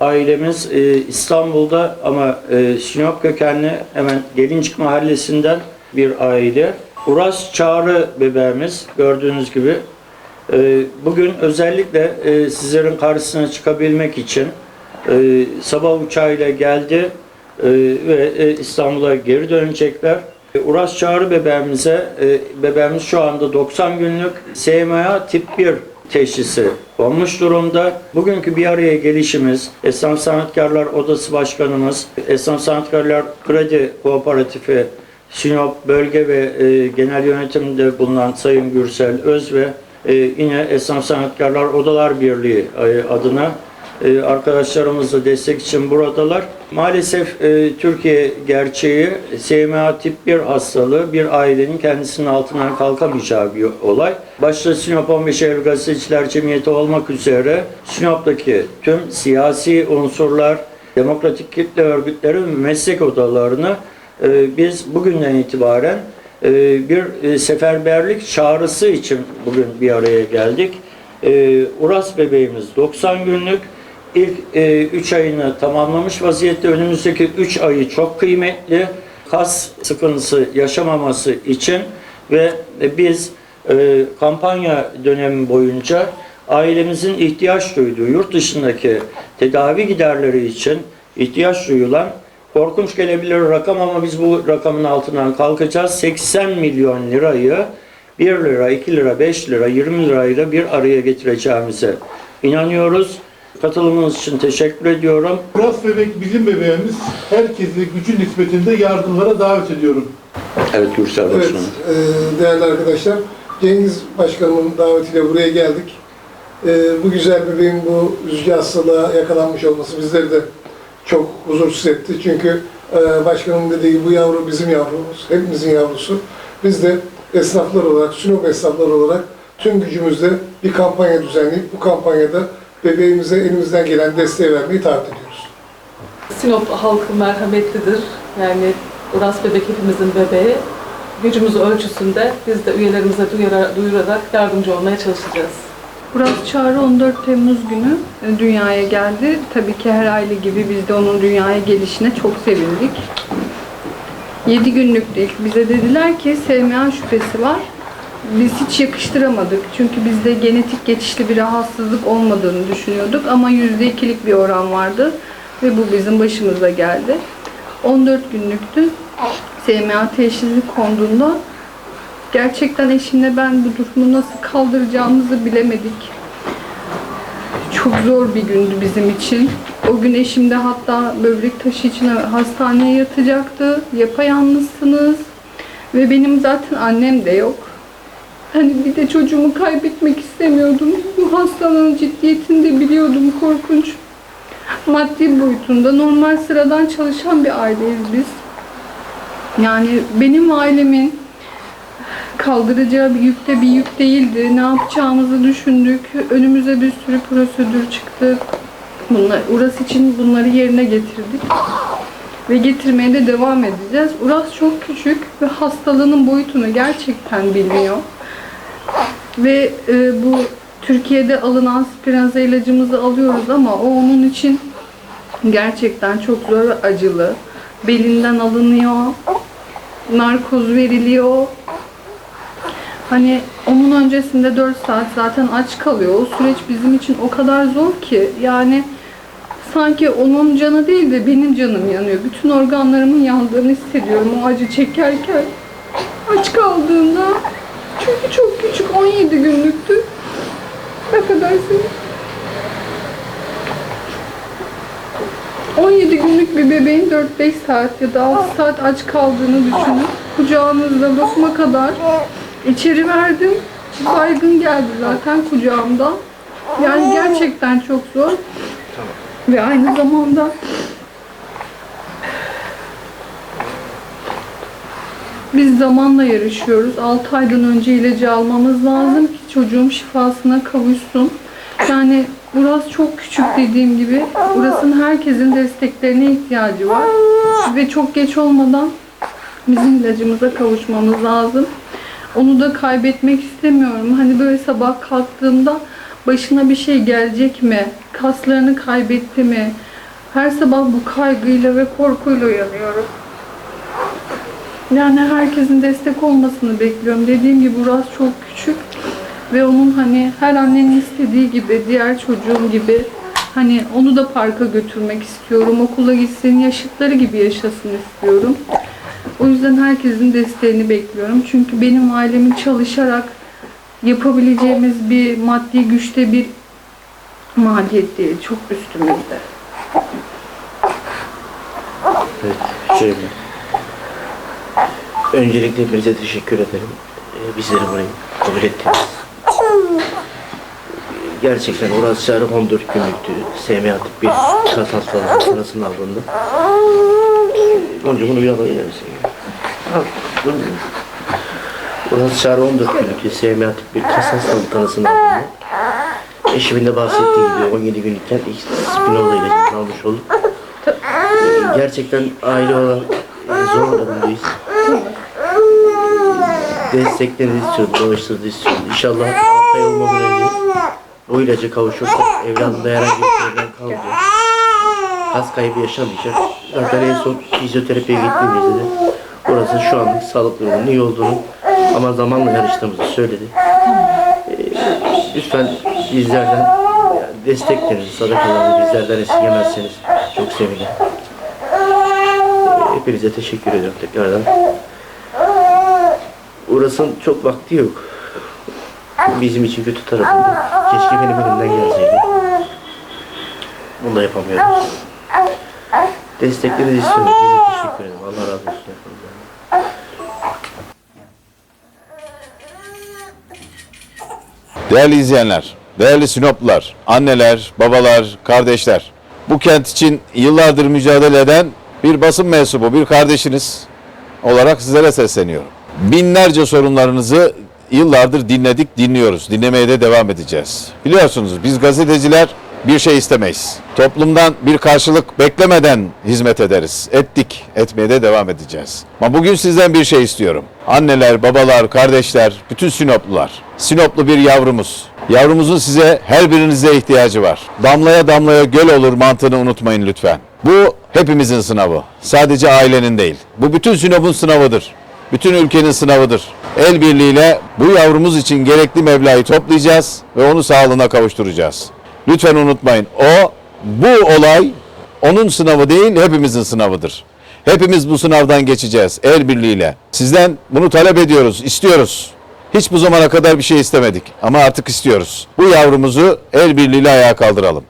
Ailemiz e, İstanbul'da ama e, Sinop kökenli hemen Gelincik mahallesinden bir aile. Uras Çağrı bebeğimiz gördüğünüz gibi. E, bugün özellikle e, sizlerin karşısına çıkabilmek için e, sabah uçağıyla geldi e, ve e, İstanbul'a geri dönecekler. E, Uras Çağrı bebeğimize, e, bebeğimiz şu anda 90 günlük SMA tip 1 teşhisi olmuş durumda. Bugünkü bir araya gelişimiz, Esnaf Sanatkarlar Odası Başkanımız, Esnaf Sanatkarlar Kredi Kooperatifi, Sinop Bölge ve e, Genel Yönetimde bulunan Sayın Gürsel Öz ve e, yine Esnaf Sanatkarlar Odalar Birliği e, adına e, arkadaşlarımız da destek için buradalar. Maalesef e, Türkiye gerçeği SMA tip 1 hastalığı bir ailenin kendisinin altından kalkamayacağı bir olay. Başta Sinop 15 Eylül Gazeteciler Cemiyeti olmak üzere Sinop'taki tüm siyasi unsurlar, demokratik kitle örgütleri ve meslek odalarını e, biz bugünden itibaren e, bir seferberlik çağrısı için bugün bir araya geldik. Uras bebeğimiz 90 günlük. İlk 3 ayını tamamlamış vaziyette. Önümüzdeki 3 ayı çok kıymetli. Kas sıkıntısı yaşamaması için ve e, biz e, kampanya dönemi boyunca ailemizin ihtiyaç duyduğu yurt dışındaki tedavi giderleri için ihtiyaç duyulan korkunç gelebilir rakam ama biz bu rakamın altından kalkacağız. 80 milyon lirayı 1 lira, 2 lira, 5 lira, 20 lirayla bir araya getireceğimize inanıyoruz. Katılımınız için teşekkür ediyorum. Uras bebek bizim bebeğimiz. Herkesi gücü nispetinde yardımlara davet ediyorum. Evet Gürsel Evet, Başkanım. e, değerli arkadaşlar, Cengiz Başkanımın davetiyle buraya geldik. E, bu güzel bebeğin bu üzücü hastalığa yakalanmış olması bizleri de çok huzursuz etti. Çünkü e, başkanım dediği gibi bu yavru bizim yavrumuz, hepimizin yavrusu. Biz de esnaflar olarak, Sinop esnaflar olarak tüm gücümüzle bir kampanya düzenleyip bu kampanyada bebeğimize elimizden gelen desteği vermeyi taahhüt ediyoruz. Sinop halkı merhametlidir. Yani Uras Bebek hepimizin bebeği. Gücümüz ölçüsünde biz de üyelerimize duyura- duyurarak yardımcı olmaya çalışacağız. Uras Çağrı 14 Temmuz günü dünyaya geldi. Tabii ki her aile gibi biz de onun dünyaya gelişine çok sevindik. 7 günlüktü ilk. Bize dediler ki SMA şüphesi var. Biz hiç yakıştıramadık. Çünkü bizde genetik geçişli bir rahatsızlık olmadığını düşünüyorduk. Ama %2'lik bir oran vardı. Ve bu bizim başımıza geldi. 14 günlüktü. SMA teşhisi konduğunda Gerçekten eşimle ben bu durumu nasıl kaldıracağımızı bilemedik. Çok zor bir gündü bizim için. O gün eşim de hatta böbrek taşı için hastaneye yatacaktı. Yapayalnızsınız. Ve benim zaten annem de yok. Hani bir de çocuğumu kaybetmek istemiyordum. Bu hastalığın ciddiyetini de biliyordum korkunç. Maddi boyutunda normal sıradan çalışan bir aileyiz biz. Yani benim ailemin kaldıracağı bir yük de bir yük değildi. Ne yapacağımızı düşündük. Önümüze bir sürü prosedür çıktı. Bunlar, Uras için bunları yerine getirdik. Ve getirmeye de devam edeceğiz. Uras çok küçük ve hastalığının boyutunu gerçekten bilmiyor. Ve e, bu Türkiye'de alınan Spinraza ilacımızı alıyoruz ama o onun için gerçekten çok zor ve acılı. Belinden alınıyor, narkoz veriliyor, Hani onun öncesinde 4 saat zaten aç kalıyor. O süreç bizim için o kadar zor ki yani sanki onun canı değil de benim canım yanıyor. Bütün organlarımın yandığını hissediyorum o acı çekerken. Aç kaldığında çünkü çok küçük 17 günlüktü. Affedersiniz. 17 günlük bir bebeğin 4-5 saat ya da 6 saat aç kaldığını düşünün. Kucağınızda lokma kadar İçeri verdim. Baygın geldi zaten kucağımda. Yani gerçekten çok zor. Ve aynı zamanda biz zamanla yarışıyoruz. 6 aydan önce ilacı almamız lazım ki çocuğum şifasına kavuşsun. Yani Uras çok küçük dediğim gibi. Uras'ın herkesin desteklerine ihtiyacı var. Ve çok geç olmadan bizim ilacımıza kavuşmamız lazım. Onu da kaybetmek istemiyorum. Hani böyle sabah kalktığımda başına bir şey gelecek mi? Kaslarını kaybetti mi? Her sabah bu kaygıyla ve korkuyla uyanıyorum. Yani herkesin destek olmasını bekliyorum. Dediğim gibi Uras çok küçük ve onun hani her annenin istediği gibi, diğer çocuğum gibi hani onu da parka götürmek istiyorum. Okula gitsin, yaşıtları gibi yaşasın istiyorum. O yüzden herkesin desteğini bekliyorum. Çünkü benim ailemin çalışarak yapabileceğimiz bir maddi güçte bir maliyet değil. Çok üstümüzde. Evet, şöyle. Öncelikle hepinize teşekkür ederim. Ee, bizleri burayı kabul ettiniz. Gerçekten Uras Çağrı 14 günlüktü. SMA tip bir kas hastalığı sırasının aldığında. Önce bunu bir alayım misin? Al. Uras Çağrı 14 günlüktü. SMA tip bir kas hastalığı tanısını aldığında. Eşimin de bahsettiği gibi 17 günlükken spinol ilacını almış olduk. Ee, Gerçekten aile olarak e, zor durumdayız. Desteklerinizi istiyoruz, bağışlarınızı istiyoruz. İnşallah 6 ay olmadan önce bu ilaca kavuşursak evladımda herhangi bir problem kalmayacak. Kas kaybı yaşamayacak. Zaten en son fizyoterapiye gittiğimizde de orası şu anlık sağlık durumunun iyi olduğunu ama zamanla yarıştığımızı söyledi. Ee, lütfen bizlerden desteklerinizi, sadakalarınızı bizlerden esirgemezseniz çok sevinirim. Ee, Hepinize teşekkür ediyorum tekrardan. Uras'ın çok vakti yok. Bizim için kötü tarafı. Keşke benim elimden gelseydi. Bunu da yapamıyorum. Desteklerinizi istiyorum. Hepinize teşekkür ederim. Allah razı olsun. Değerli izleyenler, değerli Sinoplular, anneler, babalar, kardeşler. Bu kent için yıllardır mücadele eden bir basın mensubu, bir kardeşiniz olarak sizlere sesleniyorum. Binlerce sorunlarınızı yıllardır dinledik, dinliyoruz. Dinlemeye de devam edeceğiz. Biliyorsunuz biz gazeteciler bir şey istemeyiz. Toplumdan bir karşılık beklemeden hizmet ederiz. Ettik, etmeye de devam edeceğiz. Ama bugün sizden bir şey istiyorum. Anneler, babalar, kardeşler, bütün Sinoplular. Sinoplu bir yavrumuz. Yavrumuzun size her birinize ihtiyacı var. Damlaya damlaya göl olur mantığını unutmayın lütfen. Bu hepimizin sınavı. Sadece ailenin değil. Bu bütün Sinop'un sınavıdır. Bütün ülkenin sınavıdır. El birliğiyle bu yavrumuz için gerekli meblağı toplayacağız ve onu sağlığına kavuşturacağız. Lütfen unutmayın. O, bu olay onun sınavı değil, hepimizin sınavıdır. Hepimiz bu sınavdan geçeceğiz el birliğiyle. Sizden bunu talep ediyoruz, istiyoruz. Hiç bu zamana kadar bir şey istemedik ama artık istiyoruz. Bu yavrumuzu el birliğiyle ayağa kaldıralım.